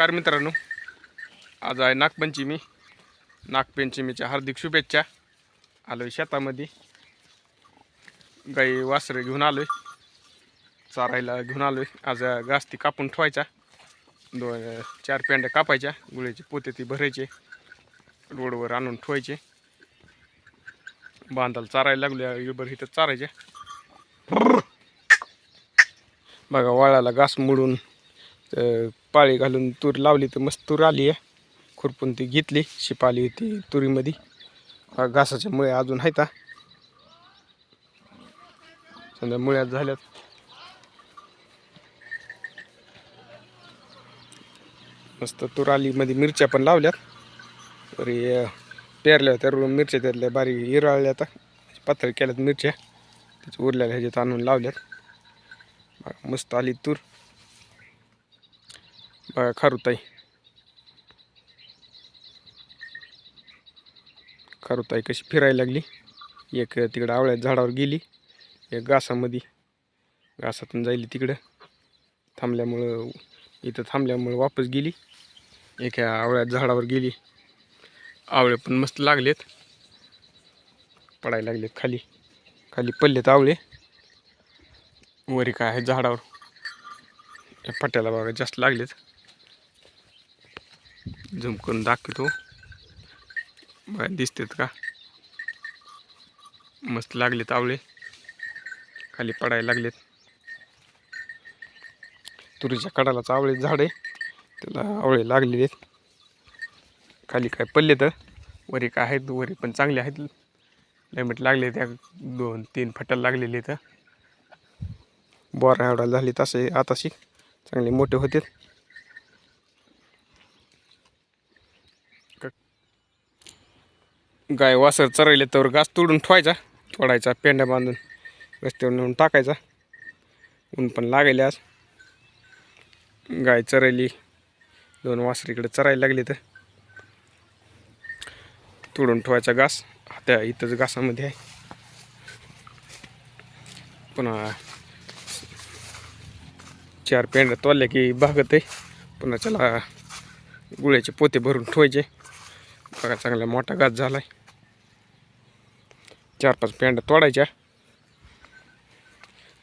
नमस्कार मित्रांनो. आज आहे नागपंचमी. नागपंचमीच्या हार्दिक शुभेच्छा. आलो आहे शेतामध्ये. गाई वासरे घेऊन आलो आहे चारायला घेऊन आलो आहे आज घास ती कापून ठेवायचा दोन चार पेंड्या कापायच्या. गुळ्याचे पोते ती भरायचे. रोडवर आणून ठेवायचे. बांधाला चारायला लागल्या. युबर इथं चारायच्या बघा वाळाला घास मोडून तर पाळी घालून तूर लावली तर मस्त तूर आली आहे. खुरपून ती घेतली शिप आली होती तुरीमध्ये. हा घासाच्या मुळे अजून आहेत समजा मुळ्यात झाल्यात. मस्त तूर आली मध्ये मिरच्या पण लावल्यात. तरी पेरल्या होत्या मिरच्या त्यातल्या बारीक इराळल्या आता. पातळ केल्यात मिरच्या. त्याच्या उरलेल्या ह्याच्यात आणून लावल्यात. मस्त आली तूर. बघा खारुताई. खारुताई कशी फिरायला लागली? एक तिकडं आवळ्यात झाडावर गेली एक घासामध्ये. घासातून जायली तिकडं. थांबल्यामुळं इथं थांबल्यामुळं वापस गेली. एक आवळ्या आवळ्यात झाडावर गेली. आवळे पण मस्त लागलेत. पडायला लागलेत खाली. खाली पडलेत आवळे. वरी काय आहे झाडावर. या बघा जास्त लागलेत. झूम करून दाखवतो. बघा दिसतात का? मस्त लागले आवळे खाली पडायला लागलेत. तुरीच्या कडाला चावळे झाड. आहे त्याला आवळे लागलेले आहेत. खाली काय पडले तर? वरी काय आहेत? वरी पण चांगले आहेत. लिमिट लागले त्या दोन तीन फट्याला लागलेले आहेत. बोरा एवढा झाले तसे आताशी. चांगले मोठे होते गाय वासर चरायले तर घास तोडून ठेवायचा तोडायचा पेंड्या बांधून रस्त्यावर नेऊन टाकायचा. ऊन पण लागेल आज. गाय चरायली दोन वासर इकडे चरायला लागले तर. तोडून ठेवायचा घास त्या इथंच घासामध्ये आहे. पुन्हा चार पेंड्या तोडल्या की भागत आहे. पुन्हा त्याला गुळ्याचे पोते भरून ठेवायचे. बघा चांगला मोठा घास आहे चार पाच पेंड्या तोडायच्या.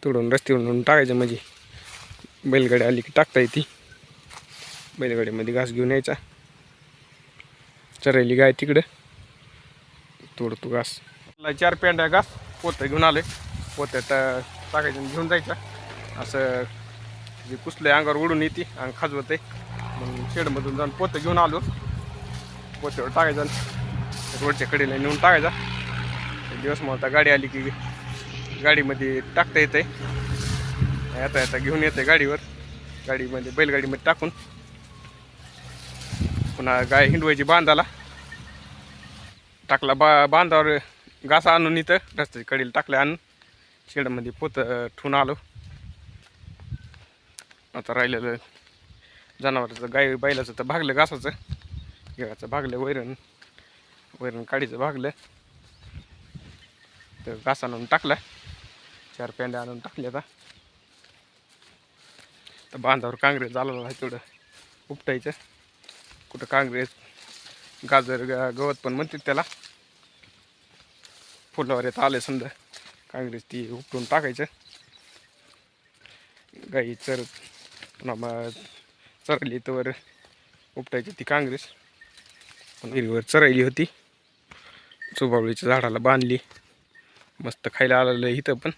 तोडून रस्त्यावरून टाकायच्या म्हणजे. बैलगाडी आली की टाकता येते. बैलगाडीमध्ये घास घेऊन यायचा. चरायली गाय तिकडं. तोडतो घास. चार पेंड्या घास पोत घेऊन आले पोत्यात टाकायच्या टाकायचं आणि घेऊन जायचा. असं जे कुसले अंगावर उडून येते अंग खाजवत आहे मग शेडमधून जाऊन पोतं घेऊन आलो. पोत्यावर टाकायचं आणि रोडच्या कडेला नेऊन टाकायचा. एक दिवस म्हणता आता गाडी आली की गाडीमध्ये टाकता येते आता येता घेऊन येते गाडीवर. गाडीमध्ये बैलगाडीमध्ये टाकून. पुन्हा गाय हिंडवायची बांधाला. टाकला बा बांधावर घासा आणून इथं रस्त्याच्या कडीला टाकलं आणून. शेडमध्ये पोत ठेवून आलो. आता राहिलेलं जनावराचं गाय बैलाचं तर भागलं घासाचं. गिळाचं भागलं वैरण. वैरण काडीचं भागलं. तर घास आणून टाकला चार पेंड्या आणून टाकल्या आता तर बांधावर काँग्रेस झालेला आहे तेवढं उपटायचं. कुठं काँग्रेस गाजर गवत पण म्हणतात त्याला. फुलावर येत आले समजा. काँग्रेस ती उपटून टाकायचं. गाई चर पुन्हा मग चरली तर उपटायची ती काँग्रेस. हिरीवर हिरवीवर चरायली होती. चुबावळीच्या झाडाला बांधली. मस्त खायला आलेलं इथं पण.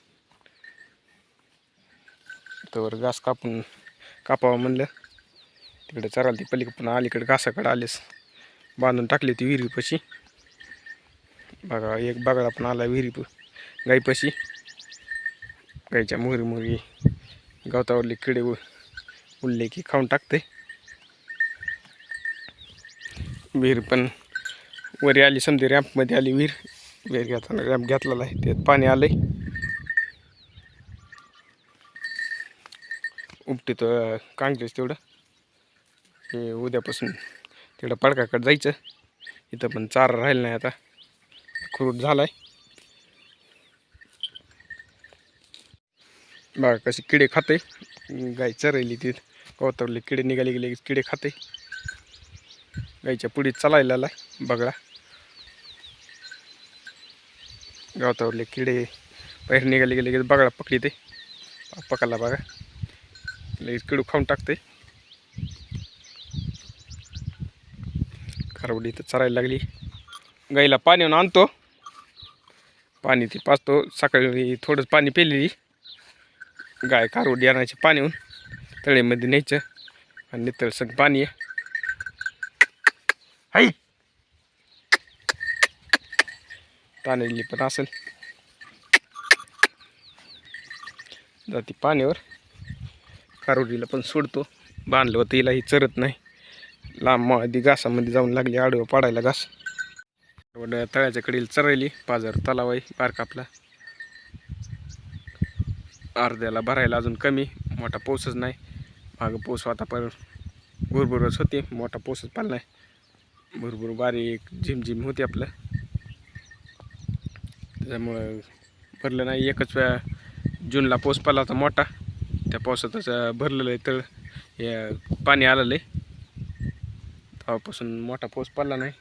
तर घास कापून कापावं म्हणलं. तिकडे चराल ती पलीकडे पण अलीकडे घासाकडे आलेस. बांधून टाकली ती विहिरीपाशी. बघा एक बगळा पण आला विहिरी गाईपाशी. गाईच्या मोहरी मोहरी गवतावरले किडे उ- उरले की खाऊन टाकते विहीर पण वरी आली समजे रॅम्पमध्ये आली विहीर. विहीर घेताना रॅम्प घेतलेला आहे. त्यात पाणी आलंय. उपटीत काँग्रेस तेवढं. हे उद्यापासून तिकडं पडकाकडं जायचं. इथं पण चारा राहिला नाही आता. खुरूट आहे बघा कसे किडे खाते गाय चरायली ती. गवतावरले किडे निघाले गेले किडे खाते गाईच्या पुढे चालायला आलाय बगळा. गवतावरले किडे बाहेर निघाले गेले की बगळा पकडी ते पकडला बघा लगेच किडू खाऊन टाकते. खारवडी तर चरायला लागली. गाईला पाणी आणून आणतो. पाणी ती पाचतो. सकाळी थोडंच पाणी पेलेली. गाय कारवडी आणायची पाणीहून तळेमध्ये न्यायचं. आणि नितळ सग पाणी. आहे तानेली पण असेल. जाती पाण्यावर. कारुडीला पण सोडतो. बांधलं होतं हिलाही चरत नाही. लांब आधी घासामध्ये जाऊन लागली आडवं पाडायला घास. कारवड तळ्याच्या चरायली पाजार तलाव आहे बारका आपला अर्ध्याला भरायला अजून कमी मोठा पाऊसच नाही. मागं पाऊस होता पण भुरभुरच होती मोठा पाऊसच पाला नाही. भरभर बारीक झिमझिम होती आपलं. त्याच्यामुळं भरलं नाही. एकच वेळा जूनला पाऊस पडला होता मोठा. त्या पावसातच भरलेलं आहे तळ. हे पाणी आलेलं आहे. तेव्हापासून मोठा पाऊस पडला नाही.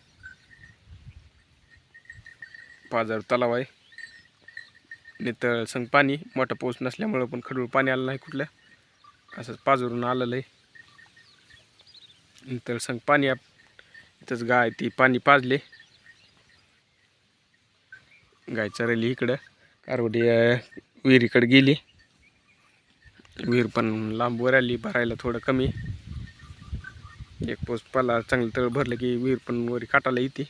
पाजार तलाव आहे. नितळ संग पाणी मोठा पाऊस नसल्यामुळं पण खडूळ पाणी आलं नाही कुठल्या. असंच पाजरून आलेलं आहे. नितळ संग पाणी आप इथंच गाय ती पाणी पाजले. गाय चरली इकडं. कारवडी विहिरीकडे गेली. विहीर पण लांब वर आली भरायला थोडं कमी. एक पोस पाला चांगलं तळ भरलं की विहीर पण वरी काटायला येते.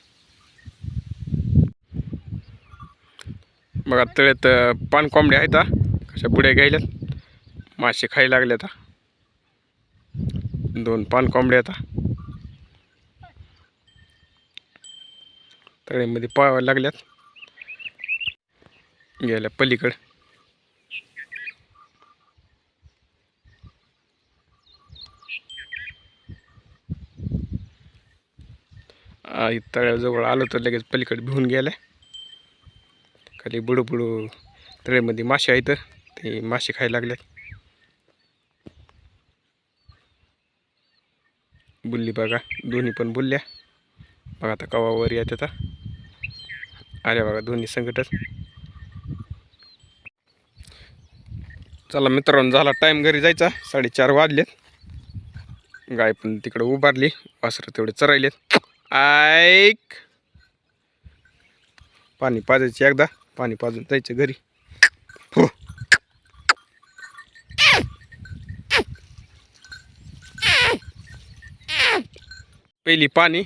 बघा तळ्यात पान कोंबड्या आहेत कशा पुढे घ्यायल्यात मासे खायला लागले आता दोन पान कोंबड्या आता तळ्यामध्ये पावायला लागल्यात. गेल्या पलीकड. तळ्याजवळ आलो तर लगेच पलीकडे भिवून गेल्या. खाली बुडू बुडू तळ्यामध्ये मासे आहेत ते मासे खायला लागले बुल्ली बघा दोन्ही पण बुलल्या. बघा आता कवावर येत आता. अरे बघा दोन्ही संकटच चला मित्रांनो झाला टाईम घरी जायचा. साडेचार वाजलेत. गाय पण तिकडे उभारली. वासरं तेवढे चरायलेत. ऐक. पाणी पाजायचे एकदा. पाणी पाजून जायचं घरी. हो पहिली पाणी.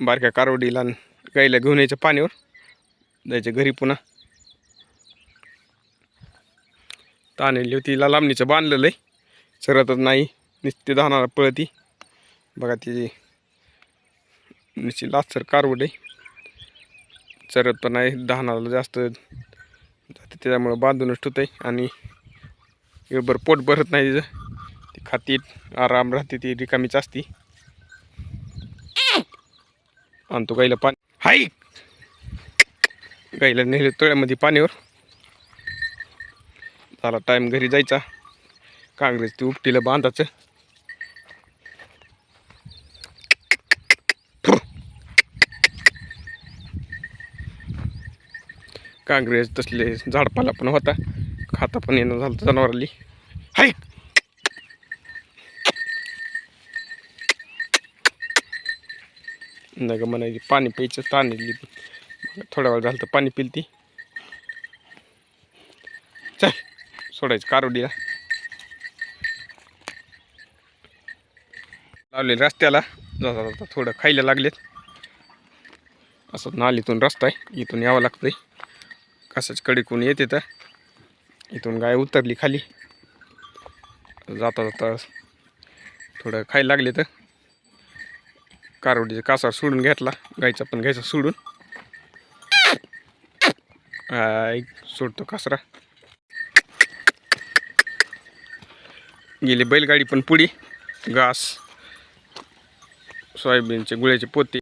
बारक्या कारवडीला गाईला घेऊन यायचं पाण्यावर. जायचं घरी पुन्हा. ताणलेली होती. ला लांबणीचं बांधलेलं आहे चरतच नाही. नुसते धानाला पळती. बघा ती नुसती लाचर कारवड आहे चरत पण नाही. धानाला जास्त जाते. त्याच्यामुळं बांधूनच ठेवत आहे आणि वेळभर पोट भरत नाही तिचं. ती खाती आराम राहते ती. रिकामीच असती. आणतो गाईला पाणी. हाय! गाईला नेले तळ्यामध्ये पाण्यावर. झाला टाईम घरी जायचा. काँग्रेस ती उपटीला बांधायचं काँग्रेस तसले झाडपाला पण होता. खाता पण येणं झालं जनावराली. हाय! नग म्हणायची पाणी प्यायचं ताणली थोड्या वेळ झालं तर पाणी पिलती चल सोडायचं कारोडीला. लावले रस्त्याला. जाता जाता थोडं खायला लागलेत. असं नालीतून रस्ता आहे. इथून यावं लागतंय. कसाच कडीकून येते तर? इथून गाय उतरली खाली. जाता जाता थोडं खायला लागले तर. कारवडीचा कासार सोडून घेतला. गायचा पण घ्यायचा सोडून. सोडतो कासरा. गेली बैलगाडी पण पुढी. घास. सोयाबीनचे गुळ्याचे पोते.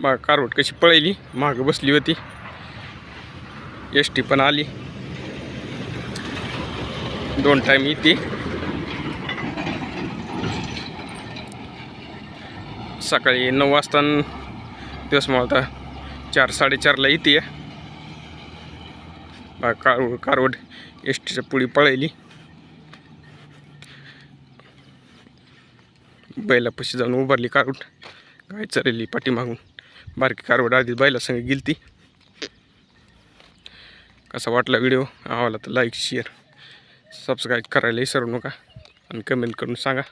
बा कारवट कशी पळली. मागं बसली होती. एस टी पण आली. दोन टाईम येते सकाळी नऊ वाजता दिवस मला चार साडेचारला येते कारवड कारवड एस टीच्या पुढे पळायली बैलापाशी जाऊन उभारली कारवड गाय चरेली पाठीमागून. बारकी कारवड आधी बैला संग गेलती. कसा वाटला व्हिडिओ? आवडला तर लाईक शेअर सबस्क्राईब करायला विसरू नका आणि कमेंट करून सांगा.